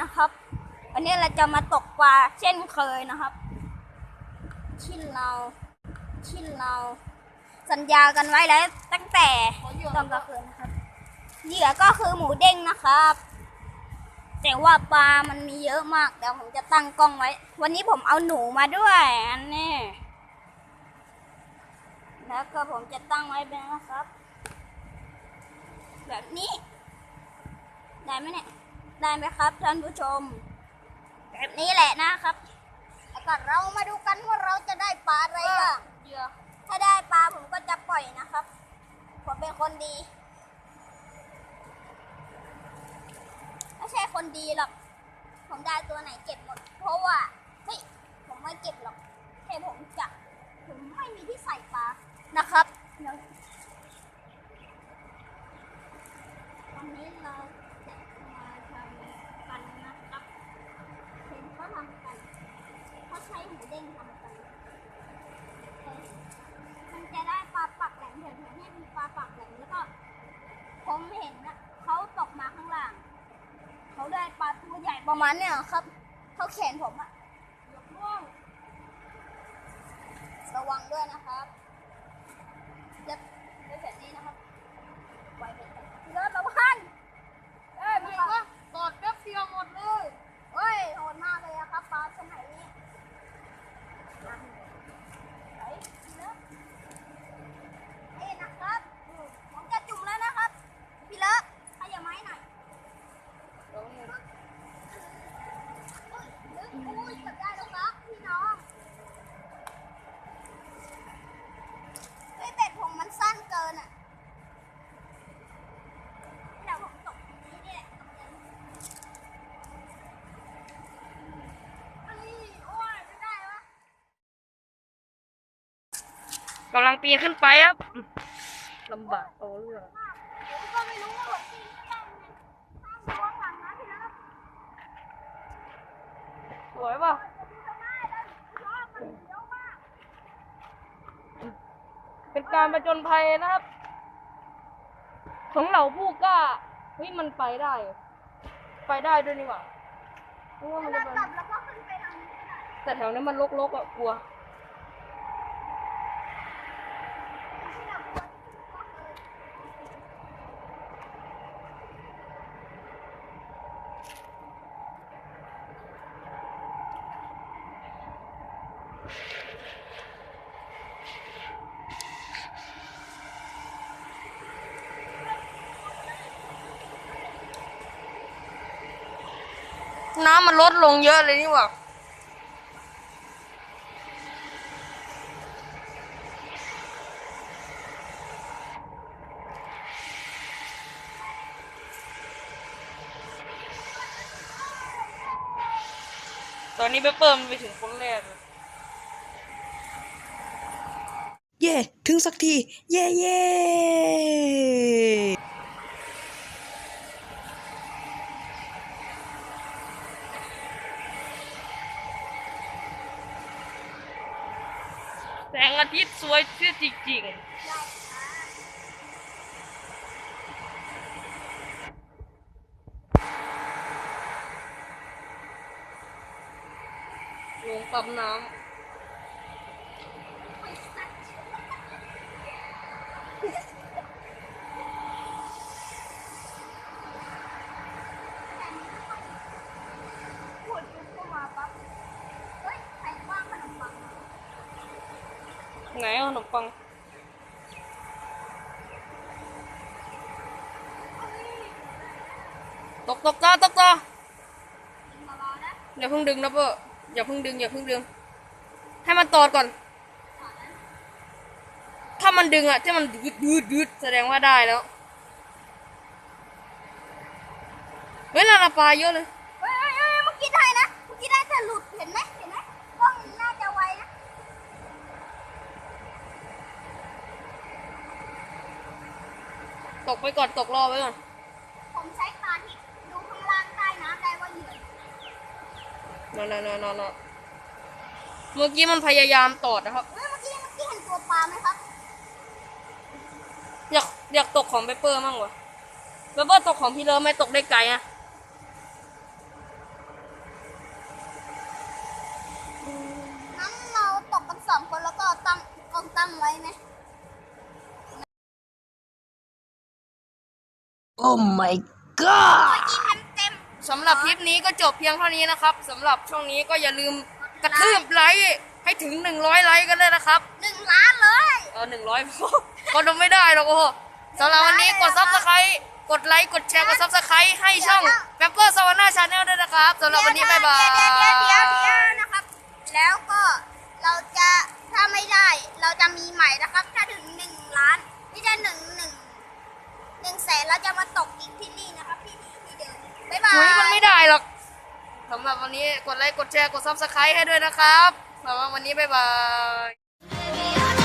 นี้เราจะมาตกปลาเช่นเคยนะครับ ที่เราที่เราสัญญากันไว้แล้วตั้งแต่ตอนกลางคืนนะครับ เหยื่อก็คือหมูเด้งนะครับ แต่ว่าปลามันมีเยอะมากเดี๋ยวผมจะตั้งกล้องไว้ วันนี้ผมเอาหนูมาด้วยอันนี้แล้วก็ผมจะตั้งไว้เป็นนะครับ แบบนี้ ได้ไหมเนี่ย ได้ไหมครับท่านผู้ชม แบบนี้แหละนะครับ แล้วก็เรามาดูกันว่าเราจะได้ปลาอะไรบ้างเหยื่อถ้าได้ปลาผมก็จะปล่อยนะครับ ผมเป็นคนดี ไม่ใช่คนดีหรอก ผมได้ตัวไหนเก็บหมด เพราะว่าเฮ้ยผมไม่เก็บหรอกแค่ผมจะผมไม่มีที่ใส่ปลานะครับเดี๋ยววันนี้เราจะมาทำกันนะครับ เห็นเขาทำกัน เด้งทำกันมันจะได้ปลาปักแหลมเห็นเห็นให้มีปลาปักแหลมแล้วก็ผมเห็นนะเขาตกมาข้างล่าง เขาได้ปลาตัวใหญ่ประมาณเนี่ยครับ เขาแขนผมอะยกม่วง ระวังด้วยนะครับจะเป็นแบบนี้นะครับไว้เป็นแบบเลิศระวังเอ้ย ไม่ มัน ก็ตอดแป๊บเดียวหมดเลย เฮ้ยโหดมากเลยอะครับปลาสมัยนี้เฮ้ยเลิศ นี่นะครับอืมผมจะจุ่มแล้วนะครับ พี่เลิฟให้อย่าไม้หน่อยอุ้ยอุ้ยจับได้แล้วครับพี่น้องเฮ้ยเป็ดผมมันสั้นเกินอะเดี๋ยวผมตกตรงนี้นี่แหละตรงนี้เอ้ยโอ้ยไม่ได้วะ กำลังปีนขึ้นไปครับลำบากโอ้เรื่องผมก็ไม่รู้ว่าผมปีนไม่ได้ไงห้ามระวังหลังนะพี่เลิฟสวยป่ะเป็นการประจนภัยนะครับ ของเหล่าผู้กล้าเฮ้ยมันไปได้เหรอไปได้ด้วยนี่หว่านึกว่ามันเราจะไปกลับแล้วก็ขึ้นไปทางนี้ก็ได้แต่แถวนี้มันรกๆอะกลัว ที่เราควรก็คือ น้ำมันลดลงเยอะเลยนี่หว่าตอนนี้เปเปอร์มันไปถึงคนแรกเลยเย่ ถึงสักที เย่เย่ แสง อาทิตย์สวยเชื่อจริงๆลงปั๊มน้ำดปุ๊บก็มาปั๊บเฮ้ยใครว่างขนมปังมาำ ไหนเอาขนมปังตกตกจ้าตกจ้าเบาๆนะอย่าเพิ่งดึงนะเปอร์อย่าเพิ่งดึงอย่าเพิ่งดึง ให้มันตอดก่อน ถ้ามันดึงอะที่มันดืดดืดดืดแสดงว่าได้แล้วเฮ้ยนาราปลาเยอะเลยเฮ้ยเฮ้ยเมื่อกี้ได้นะเมื่อกี้ได้แต่หลุดเห็นไหม ตกไปก่อนตกรอไว้ก่อน ผมใช้ตาที่ดูข้างล่างใต้น้ำได้ว่าเหยื่อนอนนอนนเมื่อกี้มันพยายามตอดนะครับเมื่อกี้เมื่อกี้เห็นตัวปลาไหมครับ อยากอยากตกของเปเปอร์มั่งวะเปเปอร์ตกของพี่เลิฟไม่ตกได้ไกลอะงั้นเราตกกันสองคนแล้วก็ตั้งกองตั้งไว้ไหม โอ้ my god ยิงเต็มเต็มสำหรับคลิปนี้ก็จบเพียงเท่านี้นะครับสำหรับช่วงนี้ก็อย่าลืมกระทืบไลค์ให้ถึง 100 ไลค์กันเลยนะครับ หนึ่งล้านเลย เออหนึ่งร้อยพอก็ทำไม่ได้หรอกโอ้โหสำหรับวันนี้กดซับสไครต์กดไลค์กดแชร์กดซับสไครต์ให้ช่องแ a ปเปอร์สวรรค์ชาแนลด้วยนะครับสำหรับวันนี้บ๊ายบาย เดี๋ยวเดี๋ยวเดี๋ยวเดี๋ยวนะครับ แล้วก็เราจะถ้าไม่ได้เราจะมีใหม่นะครับ ถ้าถึงหนึ่งล้านไม่ใช่หนึ่งหนึ่งหนึ่งแสน เราจะมาตกอีกที่นี่นะครับที่นี่ที่เดิมบ๊ายบายเฮ้ยมันไม่ได้หรอกสำหรับวันนี้กดไลค์กดแชร์กดซับสไครต์ให้ด้วยนะครับสำหรับวันนี้บ๊ายบาย